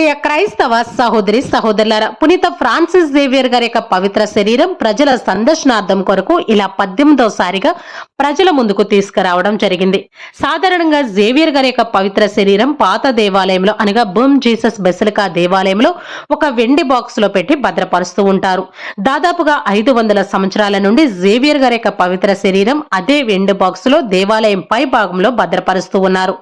ప్రియ క్రైస్తవ సహోదరి సహోదరులారా పునీత ఫ్రాన్సిస్ జేవియర్ గారి యొక్క పవిత్ర శరీరం ప్రజల సందర్శనార్థం కొరకు ఇలా పద్దెనిమిదోసారిగా ప్రజల ముందుకు తీసుకురావడం జరిగింది. సాధారణంగా జేవియర్ గారి యొక్క పవిత్ర శరీరం పాత దేవాలయంలో అనగా బూమ్ జీసస్ బెసిలికా దేవాలయంలో ఒక వెండి బాక్స్లో పెట్టి భద్రపరుస్తూ ఉంటారు. దాదాపుగా ఐదు వందల సంవత్సరాల నుండి జేవియర్ గారి యొక్క పవిత్ర శరీరం అదే వెండి బాక్స్లో దేవాలయం పై భాగంలో భద్రపరుస్తూ ఉన్నారు.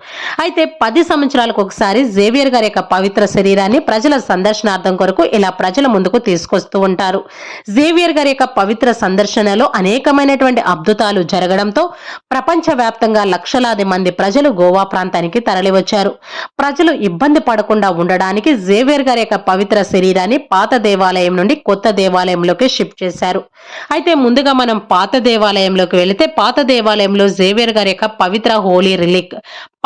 అయితే పది సంవత్సరాలకు ఒకసారి జేవియర్ గారి యొక్క పవిత్ర శరీరాన్ని ప్రజల సందర్శనార్థం కొరకు ఇలా ప్రజల ముందుకు తీసుకొస్తూ ఉంటారు. జేవియర్ గారి యొక్క పవిత్ర సందర్శనలో అనేకమైనటువంటి అద్భుతాలు జరగడంతో ప్రపంచవ్యాప్తంగా లక్షలాది మంది ప్రజలు గోవా ప్రాంతానికి తరలివచ్చారు. ప్రజలు ఇబ్బంది పడకుండా ఉండడానికి జేవియర్ గారి యొక్క పవిత్ర శరీరాన్ని పాత దేవాలయం నుండి కొత్త దేవాలయంలోకి షిఫ్ట్ చేశారు. అయితే ముందుగా మనం పాత దేవాలయంలోకి వెళితే పాత దేవాలయంలో జేవియర్ గారి యొక్క పవిత్ర హోలీ రిలిక్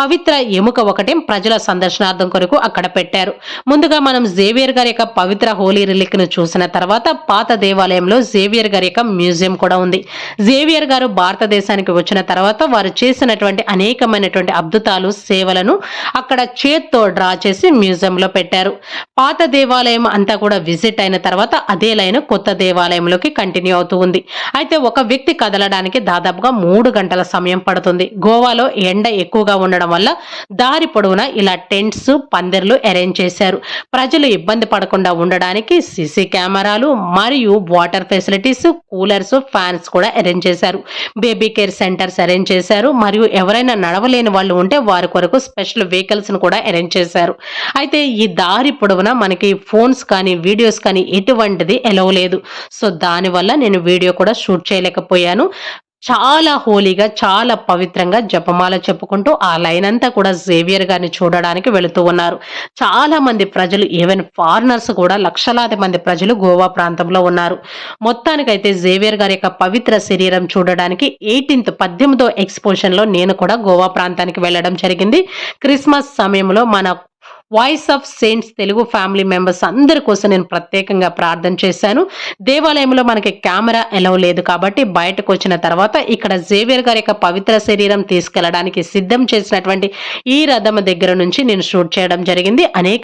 పవిత్ర ఎముక ఒకటి ప్రజల సందర్శనార్థం కొరకు అక్కడ పెట్టారు. ముందుగా మనం జేవియర్ గారి యొక్క పవిత్ర హోలీ రిలిక్ను చూసిన తర్వాత పాత దేవాలయంలో జేవియర్ గారి యొక్క మ్యూజియం కూడా ఉంది. జేవియర్ గారు భారతదేశానికి వచ్చిన తర్వాత వారు చేసినటువంటి అనేకమైనటువంటి అద్భుతాలు సేవలను అక్కడ చేత్తో డ్రా చేసి మ్యూజియంలో పెట్టారు. పాత దేవాలయం అంతా కూడా విజిట్ అయిన తర్వాత అదే లైన్ కొత్త దేవాలయంలోకి కంటిన్యూ అవుతూ ఉంది. అయితే ఒక వ్యక్తి కదలడానికి దాదాపుగా మూడు గంటల సమయం పడుతుంది. గోవాలో ఎండ ఎక్కువగా ఉండడం వల్ల దారి పొడవునా ఇలా టెంట్స్ పందిర్లు అరేంజ్ చేశారు. ప్రజలు ఇబ్బంది పడకుండా ఉండడానికి సీసీ కెమెరాలు మరియు వాటర్ ఫెసిలిటీస్ కూలర్స్ ఫ్యాన్స్ కూడా అరేంజ్ చేశారు. బేబీ కేర్ సెంటర్స్ అరేంజ్ చేశారు. మరియు ఎవరైనా నడవలేని వాళ్ళు ఉంటే వారి కొరకు స్పెషల్ వెహికల్స్ను కూడా అరేంజ్ చేశారు. అయితే ఈ దారి పొడవున మనకి ఫోన్స్ కానీ వీడియోస్ కానీ ఎటువంటిది ఎలవ్ లేదు. సో దానివల్ల నేను వీడియో కూడా షూట్ చేయలేకపోయాను. చాలా హోలీగా చాలా పవిత్రంగా జపమాల చెప్పుకుంటూ ఆ లైన్ అంతా కూడా జేవియర్ గారిని చూడడానికి వెళుతూ ఉన్నారు. చాలా మంది ప్రజలు ఈవెన్ ఫారినర్స్ కూడా లక్షలాది మంది ప్రజలు గోవా ప్రాంతంలో ఉన్నారు. మొత్తానికైతే జేవియర్ గారి యొక్క పవిత్ర శరీరం చూడడానికి ఎయిటీన్త్ పద్దెనిమిదో ఎక్స్పోజిషన్లో నేను కూడా గోవా ప్రాంతానికి వెళ్ళడం జరిగింది. క్రిస్మస్ సమయంలో మన voice of saints Telugu family members అందరి కోసం నేను ప్రత్యేకంగా ప్రార్థన చేశాను. దేవాలయంలో మనకి కెమెరా ఎలవ్ లేదు కాబట్టి బయటకు వచ్చిన తర్వాత ఇక్కడ జేవియర్ గారి యొక్క పవిత్ర శరీరం తీసుకెళ్ళడానికి సిద్ధం చేసినటువంటి ఈ రథం దగ్గర నుంచి నేను షూట్ చేయడం జరిగింది. అనేక